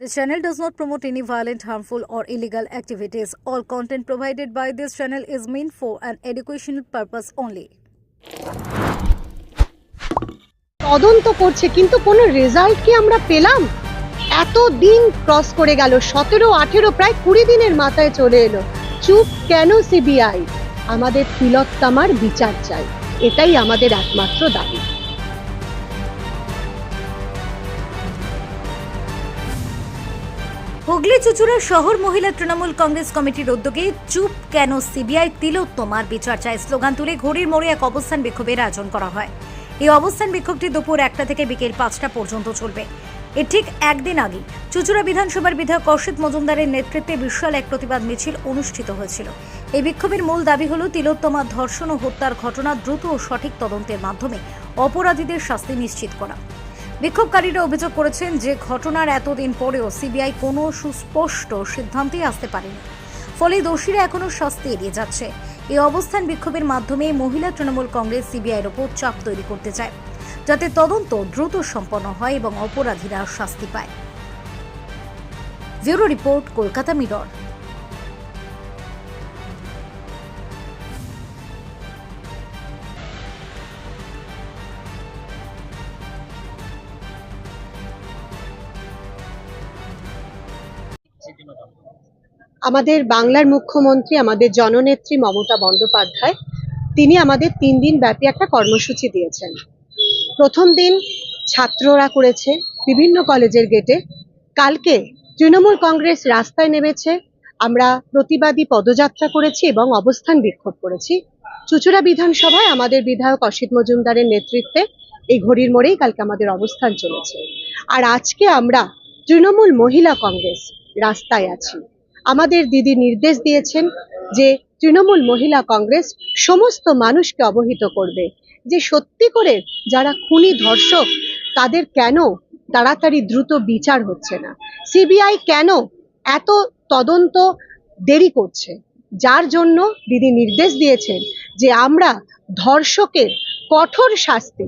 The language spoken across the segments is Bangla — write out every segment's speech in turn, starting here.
This channel does not promote any violent, harmful, or illegal activities. All content provided by this channel is meant for an educational purpose only. তদন্ত করছে কিন্তু কোনো রেজাল্ট কি আমরা পেলাম এত দিন ক্রস করে গেল সতেরো আঠেরো প্রায় কুড়ি দিনের মাথায় চলে এলো চুপ কেন সিবিআই আমাদের তিলোত্তমার বিচার চাই এটাই আমাদের একমাত্র দাবি হুগলি চুচুড়া শহর মহিলা তৃণমূল কংগ্রেস কমিটির উদ্যোগে চুপ কেন সিবিআই তিলোত্তমার বিচার চায় স্লোগান তুলে ঘড়ির মোড়ে এক অবস্থান বিক্ষোভের আয়োজন করা হয়। এই অবস্থান বিক্ষোভটি দুপুর একটা থেকে বিকেল পাঁচটা পর্যন্ত চলবে। এর ঠিক একদিন আগে চুচুড়া বিধানসভার বিধায়ক অসিত মজুমদারের নেতৃত্বে বিশাল এক প্রতিবাদ মিছিল অনুষ্ঠিত হয়েছিল। এই বিক্ষোভের মূল দাবি হল তিলোত্তমা ধর্ষণ ও হত্যার ঘটনা দ্রুত ও সঠিক তদন্তের মাধ্যমে অপরাধীদের শাস্তি নিশ্চিত করা। বিক্ষোভকারীরা অভিযোগ করেছেন যে ঘটনার এতদিন পরেও সিবিআই কোনো সুস্পষ্ট সিদ্ধান্তে আসতে পারেনি। ফলে দোষীরা এখনও শাস্তি এড়িয়ে যাচ্ছে। এই অবস্থান বিক্ষোভের মাধ্যমে মহিলা তৃণমূল কংগ্রেস সিবিআইয়ের ওপর চাপ তৈরি করতে চায়, যাতে তদন্ত দ্রুত সম্পন্ন হয় এবং অপরাধীরা শাস্তি পায়। Bureau report, Kolkata mirror. আমাদের বাংলার মুখ্যমন্ত্রী, আমাদের জননেত্রী মমতা বন্দ্যোপাধ্যায়, তিনি আমাদের তিন দিন ব্যাপী একটা কর্মসূচি দিয়েছেন। প্রথম দিন ছাত্ররা করেছে বিভিন্ন কলেজের গেটে। কালকে তৃণমূল কংগ্রেস রাস্তায় নেমেছে। আমরা প্রতিবাদী পদযাত্রা করেছি এবং অবস্থান বিক্ষোভ করেছি। চুচুড়া বিধানসভায় আমাদের বিধায়ক অসিত মজুমদারের নেতৃত্বে এই ঘড়ির মোড়েই কালকে আমাদের অবস্থান চলেছে। আর আজকে আমরা তৃণমূল মহিলা কংগ্রেস রাস্তায় আছি। আমাদের দিদি নির্দেশ দিয়েছেন যে তৃণমূল মহিলা কংগ্রেস সমস্ত মানুষকে অবহিত করবে। যে সত্যি করে যারা খুনি ধর্ষক, তাদের কেন তাড়াতাড়ি দ্রুত বিচার হচ্ছে না? সিবিআই কেন এত তদন্ত দেরি করছে? যার জন্য দিদি নির্দেশ দিয়েছেন যে আমরা ধর্ষকের কঠোর শাস্তি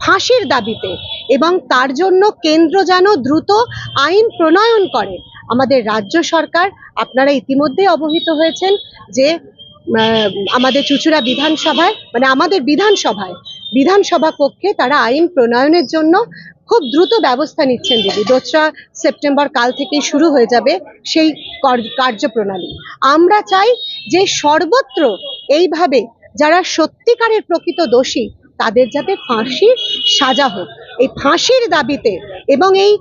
ফাঁসির দাবিতে এবং তার জন্য কেন্দ্র যেন দ্রুত আইন প্রণয়ন করে আমাদের রাজ্য সরকার আপনারা ইতিমধ্যে অবহিত হয়েছেন যে আমাদের চুচুড়া বিধানসভায় মানে আমাদের বিধানসভায়, বিধানসভা কক্ষে তারা আইন প্রণয়নের জন্য খুব দ্রুত ব্যবস্থা নিচ্ছেন দিদি। দোসরা সেপ্টেম্বর কাল থেকেই শুরু হয়ে যাবে সেই কার্যপ্রণালী। আমরা চাই যে সর্বত্র এইভাবে যারা সত্যিকারের প্রকৃত দোষী, তাদের যাতে ফাঁসির সাজা হোক। এই ফাঁসির দাবিতে এবং এই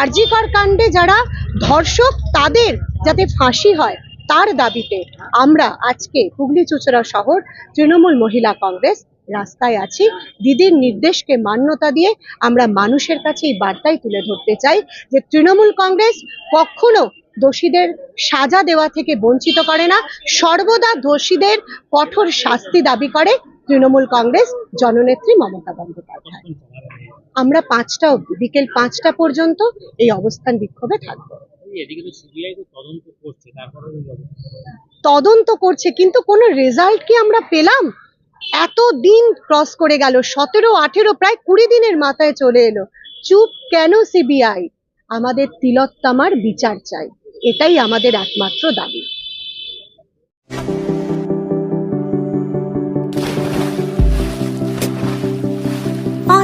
আরজিকর কাণ্ডে যারা ধর্ষক, তাদের যাতে ফাঁসি হয়, তার দাবিতে আমরা আজকে হুগলি চুচড়া শহর তৃণমূল মহিলা কংগ্রেস রাস্তায় আছি। দিদির নির্দেশকে মান্যতা দিয়ে আমরা মানুষের কাছে এই বার্তাই তুলে ধরতে চাই যে তৃণমূল কংগ্রেস কখনো দোষীদের সাজা দেওয়া থেকে বঞ্চিত করে না, সর্বদা দোষীদের কঠোর শাস্তি দাবি করে তৃণমূল কংগ্রেস জননেত্রী মমতা বন্দ্যোপাধ্যায়। আমরা পাঁচটা অব্দি বিকেল পাঁচটা পর্যন্ত এই অবস্থান বিক্ষোভে থাকব। তদন্ত করছে কিন্তু কোনো রেজাল্ট কি আমরা পেলাম? এত দিন ক্রস করে গেল সতেরো আঠেরো প্রায় কুড়ি দিনের মাথায় চলে এলো। চুপ কেন সিবিআই? আমাদের তিলোত্তমার বিচার চাই এটাই আমাদের একমাত্র দাবি।